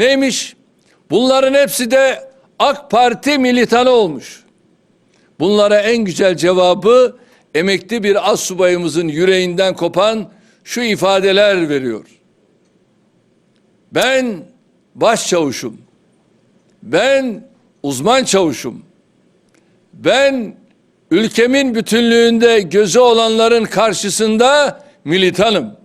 Neymiş? Bunların hepsi de AK Parti militanı olmuş. Bunlara en güzel cevabı emekli bir az subayımızın yüreğinden kopan şu ifadeler veriyor. Ben başçavuşum. Ben uzman çavuşum. Ben ülkemin bütünlüğünde gözü olanların karşısında militanım.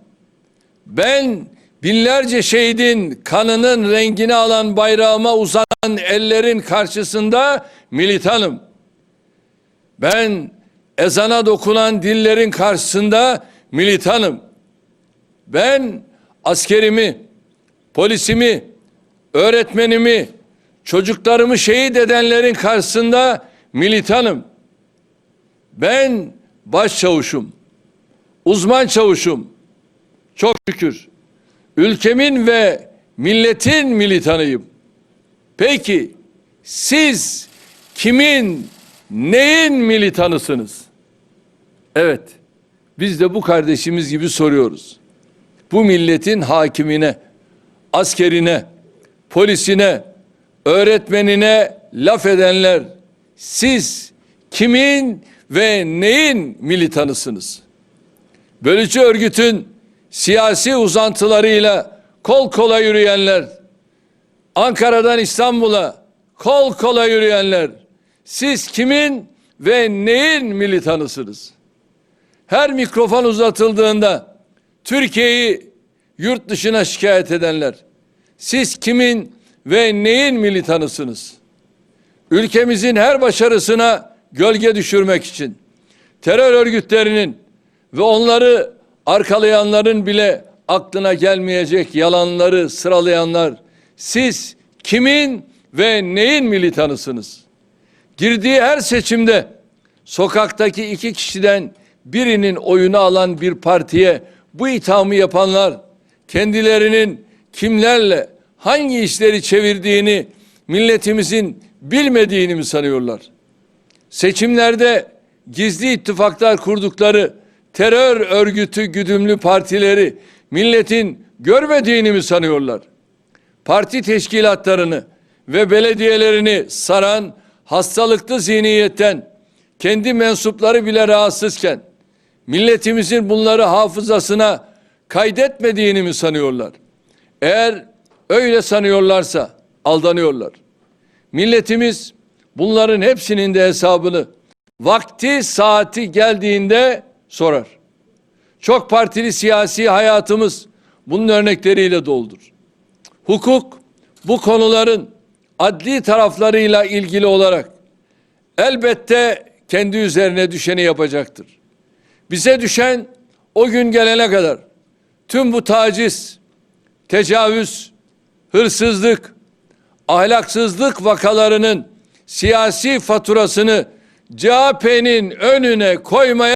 Ben binlerce şehidin kanının rengini alan bayrağıma uzanan ellerin karşısında militanım. Ben ezana dokunan dillerin karşısında militanım. Ben askerimi, polisimi, öğretmenimi, çocuklarımı şehit edenlerin karşısında militanım. Ben başçavuşum, uzman çavuşum. Çok şükür ülkemin ve milletin militanıyım. Peki siz kimin, neyin militanısınız? Evet, biz de bu kardeşimiz gibi soruyoruz. Bu milletin hakimine, askerine, polisine, öğretmenine laf edenler siz kimin ve neyin militanısınız? Bölücü örgütün siyasi uzantılarıyla kol kola yürüyenler, Ankara'dan İstanbul'a kol kola yürüyenler, siz kimin ve neyin militanısınız? Her mikrofon uzatıldığında Türkiye'yi yurt dışına şikayet edenler, siz kimin ve neyin militanısınız? Ülkemizin her başarısına gölge düşürmek için terör örgütlerinin ve onları arkalayanların bile aklına gelmeyecek yalanları sıralayanlar siz kimin ve neyin militanısınız? Girdiği her seçimde sokaktaki iki kişiden birinin oyunu alan bir partiye bu ithamı yapanlar kendilerinin kimlerle hangi işleri çevirdiğini milletimizin bilmediğini mi sanıyorlar? Seçimlerde gizli ittifaklar kurdukları terör örgütü güdümlü partileri milletin görmediğini mi sanıyorlar? Parti teşkilatlarını ve belediyelerini saran hastalıklı zihniyetten kendi mensupları bile rahatsızken milletimizin bunları hafızasına kaydetmediğini mi sanıyorlar? Eğer öyle sanıyorlarsa aldanıyorlar. Milletimiz bunların hepsinin de hesabını vakti saati geldiğinde sorar. Çok partili siyasi hayatımız bunun örnekleriyle doldur. Hukuk bu konuların adli taraflarıyla ilgili olarak elbette kendi üzerine düşeni yapacaktır. Bize düşen o gün gelene kadar tüm bu taciz, tecavüz, hırsızlık, ahlaksızlık vakalarının siyasi faturasını CHP'nin önüne koymaya